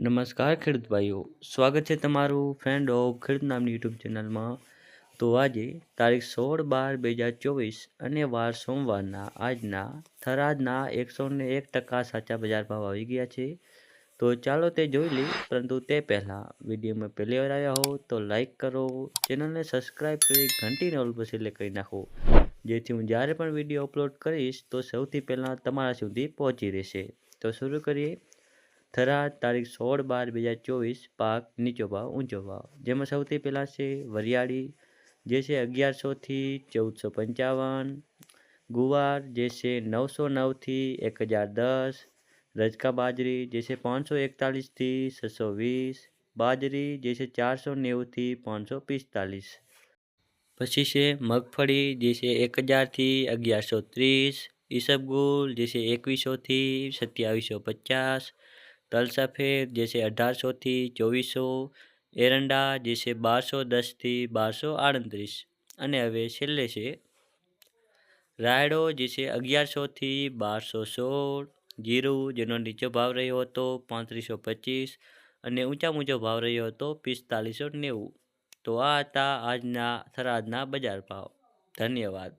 નમસ્કાર ખેડૂત ભાઈઓ, સ્વાગત છે તમારું ફ્રેન્ડ ઓફ ખેડૂત નામની યુટ્યુબ ચેનલમાં. તો આજે તારીખ સોળ બાર બે હજાર ચોવીસ અને વાર સોમવારના આજના થરાદના એકસો ને એક ટકા સાચા બજાર ભાવ આવી ગયા છે. તો ચાલો તે જોઈ લઈ પરંતુ તે પહેલાં વિડીયોમાં પહેલી વાર આવ્યા હો તો લાઇક કરો, ચેનલને સબસ્ક્રાઈબ કરી ઘંટીને ઓલ પર સિલેક્ટ કરી નાખો. જેથી હું જ્યારે પણ વીડિયો અપલોડ કરીશ તો સૌથી પહેલાં તમારા સુધી પહોંચી રહેશે. તો શરૂ કરીએ. થરાદ તારીખ સોળ બાર બે હજાર ચોવીસ પાક નીચો ભાવ, ઊંચો ભાવ. જેમાં સૌથી પહેલાં છે વરિયાળી, જે છે અગિયારસોથી ચૌદસો પંચાવન. ગુવાર, જે છે નવસો નવથી એક હજાર દસ. રજકા બાજરી, જે છે પાંચસો એકતાલીસથી છસો વીસ. બાજરી, જે છે ચારસો નેવુંથી પાંચસો પિસ્તાલીસ. પછી છે મગફળી, જે છે એક હજારથી અગિયારસો ત્રીસ. ઈસબગુલ જે છે એકવીસોથી સત્યાવીસો પચાસ. તલ સફેદ જે અઢારસોથી ચોવીસો એરંડા જે છે બારસો દસથી બારસો આડત્રીસ. અને હવે છેલ્લે છે, રાયડો જૈસે અગિયારસોથી બારસો સોળ. જીરું, જેનો નીચો ભાવ રહ્યો હતો પાંત્રીસો પચીસ અને ઊંચા ઊંચો ભાવ રહ્યો હતો પિસ્તાલીસો નેવું. તો આ હતા આજના, થરાદના બજાર ભાવ. ધન્યવાદ.